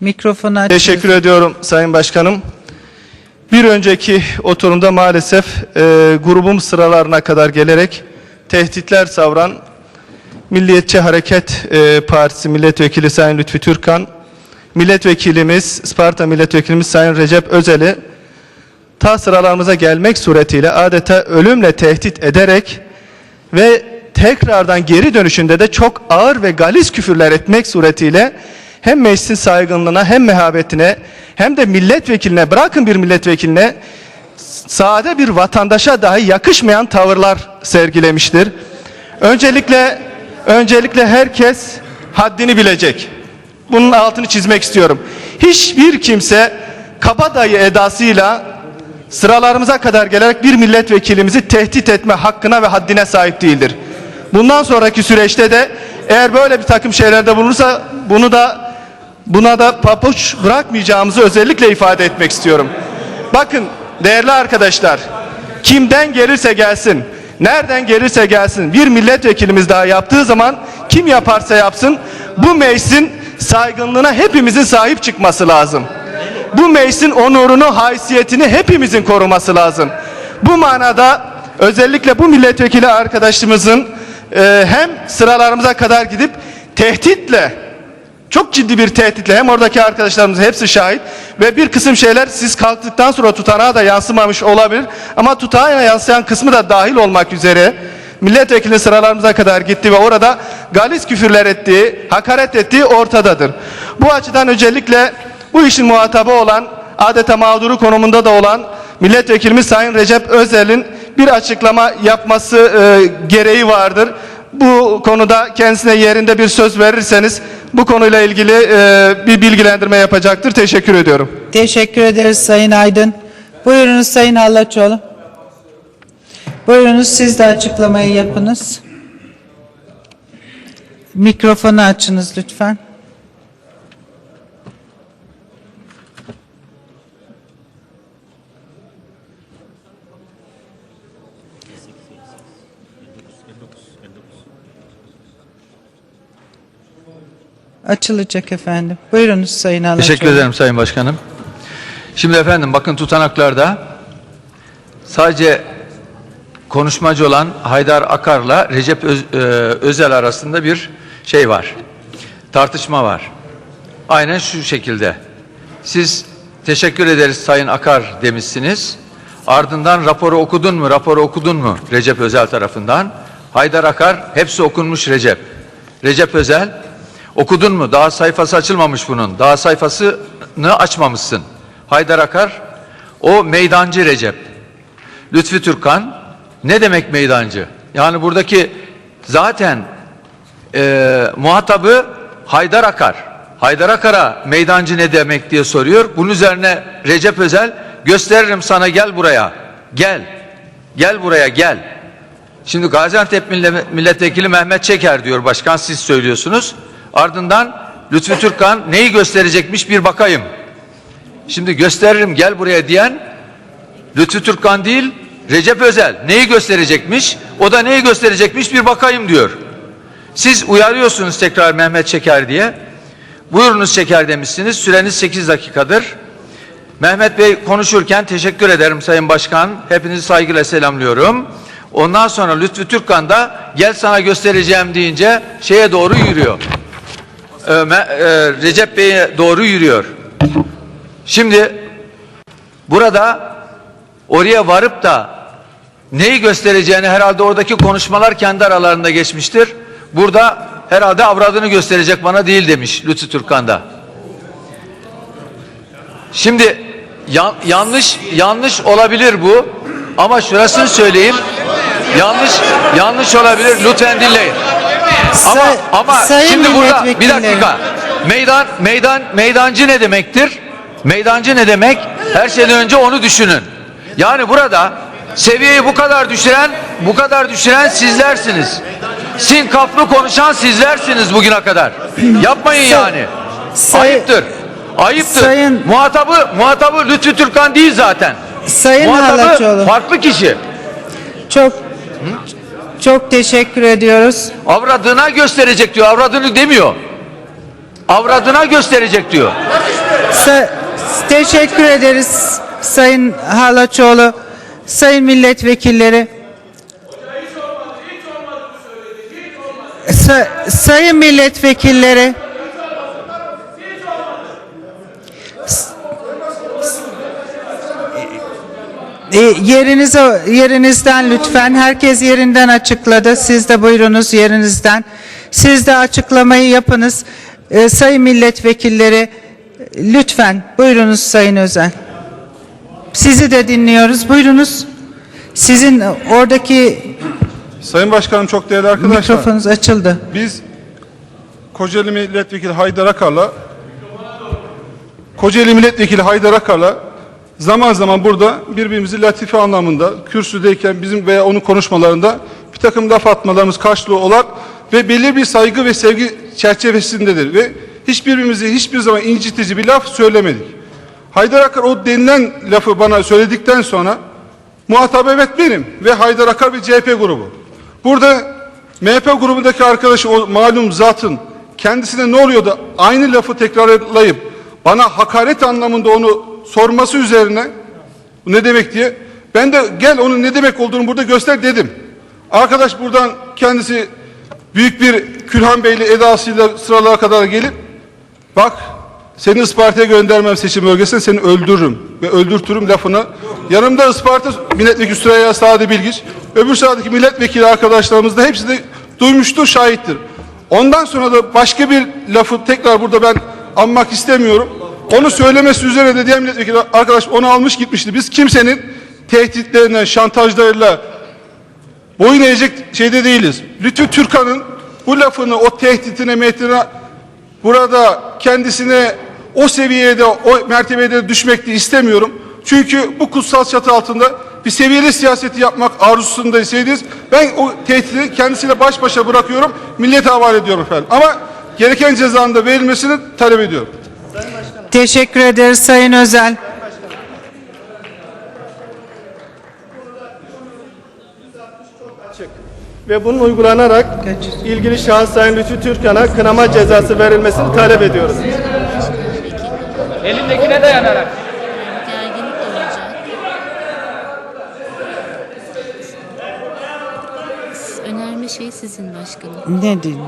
Mikrofonu aç. Teşekkür ediyorum Sayın Başkanım. Bir önceki oturumda maalesef e, grubum sıralarına kadar gelerek tehditler savran Milliyetçi Hareket e, Partisi Milletvekili Sayın Lütfi Türkan, Milletvekilimiz, Sparta Milletvekilimiz Sayın Recep Özel'i ta sıralarımıza gelmek suretiyle adeta ölümle tehdit ederek ve tekrardan geri dönüşünde de çok ağır ve galis küfürler etmek suretiyle hem meclisin saygınlığına hem mehabetine hem de milletvekiline bırakın bir milletvekiline sade bir vatandaşa dahi yakışmayan tavırlar sergilemiştir. Öncelikle öncelikle herkes haddini bilecek. Bunun altını çizmek istiyorum. Hiçbir kimse kabadayı edasıyla sıralarımıza kadar gelerek bir milletvekilimizi tehdit etme hakkına ve haddine sahip değildir. Bundan sonraki süreçte de eğer böyle bir takım şeylerde bulunursa bunu da buna da papuç bırakmayacağımızı özellikle ifade etmek istiyorum. Bakın değerli arkadaşlar kimden gelirse gelsin nereden gelirse gelsin bir milletvekilimiz daha yaptığı zaman kim yaparsa yapsın bu meclisin saygınlığına hepimizin sahip çıkması lazım. Bu meclisin onurunu, haysiyetini hepimizin koruması lazım. Bu manada özellikle bu milletvekili arkadaşımızın e, hem sıralarımıza kadar gidip tehditle çok ciddi bir tehditle hem oradaki arkadaşlarımız hepsi şahit ve bir kısım şeyler siz kalktıktan sonra tutanağa da yansımamış olabilir ama tutanağa yansıyan kısmı da dahil olmak üzere milletvekili sıralarımıza kadar gitti ve orada galis küfürler ettiği, hakaret ettiği ortadadır. Bu açıdan özellikle bu işin muhatabı olan adeta mağduru konumunda da olan milletvekilimiz Sayın Recep Özel'in bir açıklama yapması e, gereği vardır. Bu konuda kendisine yerinde bir söz verirseniz bu konuyla ilgili e, bir bilgilendirme yapacaktır. Teşekkür ediyorum. Teşekkür ederiz Sayın Aydın. Buyurunuz Sayın Allaçoğlu. Buyurunuz siz de açıklamayı yapınız. Mikrofonu açınız lütfen. Açılacak efendim. Buyurunuz Sayın Allaçoğlu. Teşekkür ederim Sayın Başkanım. Şimdi efendim bakın tutanaklarda sadece konuşmacı olan Haydar Akar'la Recep Öz- e, Özel arasında bir şey var. Tartışma var. Aynen şu şekilde. Siz teşekkür ederiz Sayın Akar demişsiniz. Ardından raporu okudun mu, raporu okudun mu Recep Özel tarafından? Haydar Akar, hepsi okunmuş Recep. Recep Özel, okudun mu? Daha sayfası açılmamış bunun. Daha sayfasını açmamışsın. Haydar Akar, o meydancı Recep. Lütfi Türkan, ne demek meydancı? Yani buradaki zaten e, muhatabı Haydar Akar. Haydar Akar'a meydancı ne demek diye soruyor. Bunun üzerine Recep Özel gösteririm sana gel buraya. Gel. Gel buraya gel. Şimdi Gaziantep Mille- Milletvekili Mehmet Çeker diyor başkan siz söylüyorsunuz. Ardından Lütfü Türkan neyi gösterecekmiş bir bakayım. Şimdi gösteririm gel buraya diyen Lütfü Türkan değil Recep Özel neyi gösterecekmiş? O da neyi gösterecekmiş bir bakayım diyor. Siz uyarıyorsunuz tekrar Mehmet Çeker diye. Buyurunuz Çeker demişsiniz. Süreniz 8 dakikadır. Mehmet Bey konuşurken teşekkür ederim Sayın Başkan. Hepinizi saygıyla selamlıyorum. Ondan sonra Lütfü Türkkan da gel sana göstereceğim deyince şeye doğru yürüyor. E, Recep Bey'e doğru yürüyor. Şimdi burada oraya varıp da neyi göstereceğini herhalde oradaki konuşmalar kendi aralarında geçmiştir. Burada herhalde avradını gösterecek bana değil demiş Lütfü Türkkan da. Şimdi yan- yanlış yanlış olabilir bu ama şurasını söyleyeyim. Yanlış yanlış olabilir. Lütfen dinleyin. Ama ama Sayın şimdi burada bir dakika. Meydan meydan meydancı ne demektir? Meydancı ne demek? Her şeyden önce onu düşünün. Yani burada seviyeyi bu kadar düşüren bu kadar düşüren sizlersiniz. Sinkaflı konuşan sizlersiniz bugüne kadar. Yapmayın Say- yani. Say- Ayıptır. Ayıptır. Sayın- Muhatabı muhatabı Lütfü Türkan değil zaten. Sayın Muhatabı farklı kişi. Çok çok teşekkür ediyoruz. Avradına gösterecek diyor. Avradını demiyor. avradına gösterecek diyor. Sa- teşekkür ederiz Sayın Halaçoğlu. Sayın milletvekilleri. Sa- sayın milletvekilleri. Yerinize yerinizden lütfen herkes yerinden açıkladı. Siz de buyurunuz yerinizden. Siz de açıklamayı yapınız. E, sayın milletvekilleri lütfen buyurunuz Sayın Özel. Sizi de dinliyoruz. Buyurunuz. Sizin oradaki Sayın Başkanım çok değerli arkadaşlar. mikrofonunuz açıldı. Biz Kocaeli Milletvekili Haydar Akar'la Kocaeli Milletvekili Haydar Akar'la zaman zaman burada birbirimizi latife anlamında kürsüdeyken bizim veya onun konuşmalarında bir takım laf atmalarımız karşılığı olan ve belli bir saygı ve sevgi çerçevesindedir ve hiçbirimizi hiçbir zaman incitici bir laf söylemedik. Haydar Akar o denilen lafı bana söyledikten sonra muhatap evet benim ve Haydar Akar ve CHP grubu. Burada MHP grubundaki arkadaşı o malum zatın kendisine ne oluyor da aynı lafı tekrarlayıp bana hakaret anlamında onu sorması üzerine ne demek diye ben de gel onun ne demek olduğunu burada göster dedim. Arkadaş buradan kendisi büyük bir Külhan Beyli edasıyla sıralara kadar gelip bak seni Isparta'ya göndermem seçim bölgesine seni öldürürüm ve öldürtürüm lafını. Yanımda Isparta milletvekili Süreyya Sadi Bilgiç, öbür sıradaki milletvekili arkadaşlarımız da hepsi de duymuştur, şahittir. Ondan sonra da başka bir lafı tekrar burada ben anmak istemiyorum. Onu söylemesi üzerine de diğer milletvekili arkadaş onu almış gitmişti. Biz kimsenin tehditlerinden, şantajlarıyla boyun eğecek şeyde değiliz. Lütfü Türkan'ın bu lafını, o tehditine, mehdine burada kendisine o seviyede, o mertebede düşmek de istemiyorum. Çünkü bu kutsal çatı altında bir seviyeli siyaseti yapmak arzusundaysaydınız ben o tehdidi kendisiyle baş başa bırakıyorum, millete havale ediyorum efendim. Ama gereken cezanın da verilmesini talep ediyorum. Teşekkür ederiz Sayın Özel. ve bunun uygulanarak ilgili şahıs Sayın Lütfü Türkan'a kınama cezası verilmesini talep ediyoruz. Elindekine dayanarak. Önerme şey sizin başkanım. Ne diyeyim?